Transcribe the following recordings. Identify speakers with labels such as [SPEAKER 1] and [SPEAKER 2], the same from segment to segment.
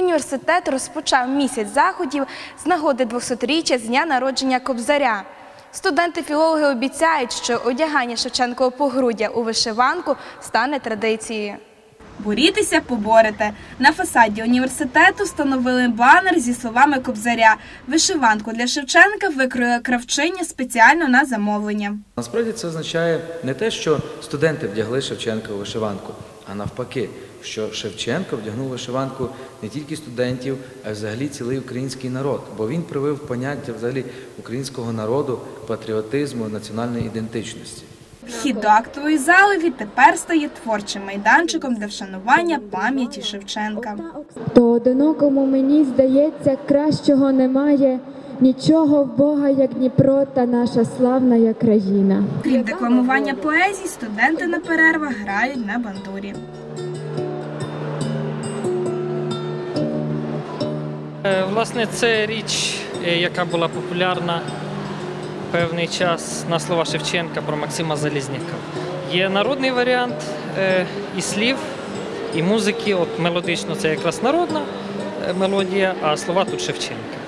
[SPEAKER 1] Університет розпочав місяць заходів з нагоди 200-річчя з дня народження Кобзаря. Студенти-філологи обіцяють, що одягання Шевченкового погруддя у вишиванку стане традицією. Борітеся, поборете. На фасаді університету встановили банер зі словами Кобзаря. Вишиванку для Шевченка викроїла кравчиня спеціально на замовлення.
[SPEAKER 2] Насправді це означає не те, що студенти вдягли Шевченка у вишиванку, а навпаки, що Шевченко вдягнув вишиванку не тільки студентів, а й взагалі цілий український народ, бо він привив поняття взагалі українського народу, патріотизму, національної ідентичності.
[SPEAKER 1] Вхід до актової зали відтепер стає творчим майданчиком для вшанування пам'яті Шевченка.
[SPEAKER 3] То одинокому мені здається, кращого немає нічого в Бога, як Дніпро та наша славна країна.
[SPEAKER 1] Крім декламування поезії, студенти на перервах грають на бандурі.
[SPEAKER 4] Е, Власне, це річ, е, яка була популярна певний час на слова Шевченка про Максима Залізняка. Є народний варіант е, і слів, і музики. От мелодично це якраз народна мелодія, а слова тут Шевченка.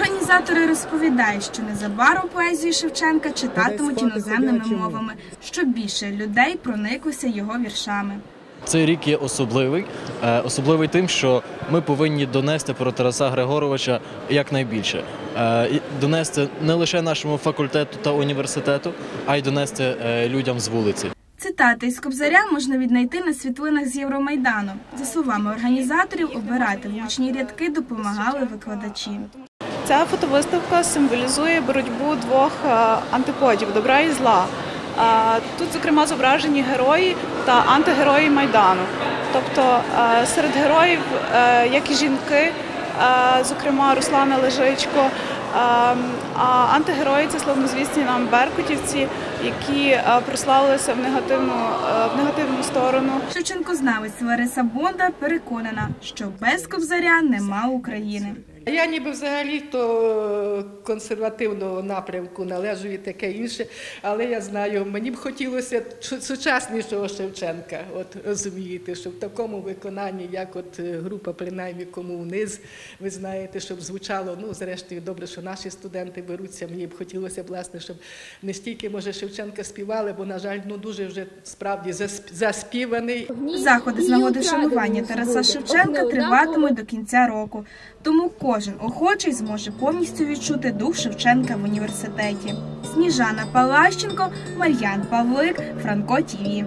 [SPEAKER 1] Організатори розповідають, що незабаром поезію Шевченка читатимуть іноземними мовами, щоб більше людей прониклося його віршами.
[SPEAKER 5] Цей рік є особливий, Е, особливий тим, що ми повинні донести про Тараса Григоровича якнайбільше. Е, Донести не лише нашому факультету та університету, а й донести е, людям з вулиці.
[SPEAKER 1] Цитати із Кобзаря можна віднайти на світлинах з Євромайдану. За словами організаторів, обирати влучні рядки допомагали викладачі.
[SPEAKER 6] Ця фотовиставка символізує боротьбу двох е, антиподів добра і зла. Е, Тут, зокрема, зображені герої та антигерої Майдану. Тобто е, серед героїв, як і жінки, зокрема Руслана Лежичко, а антигерої це славнозвісні нам беркутівці, які прославилися в негативну, в негативну сторону.
[SPEAKER 1] Шевченкознавець Лариса Бондар переконана, що без Кобзаря нема України.
[SPEAKER 7] Я ніби взагалі то консервативного напрямку належу і таке інше, але я знаю, мені б хотілося сучаснішого Шевченка. От розумієте, що в такому виконанні, як от е, група принаймні кому вниз, ви знаєте, щоб звучало. Ну, зрештою, добре, що наші студенти беруться. Мені б хотілося, власне, щоб не стільки може Шевченка співали, бо, на жаль, ну дуже вже справді заспіваний.
[SPEAKER 1] Заходи з нагоди вшанування Тараса Шевченка триватимуть до кінця року. Тому кожен охочий зможе повністю відчути дух Шевченка в університеті. Сніжана Палащенко, Мар'ян Павлик, Франко Тіві.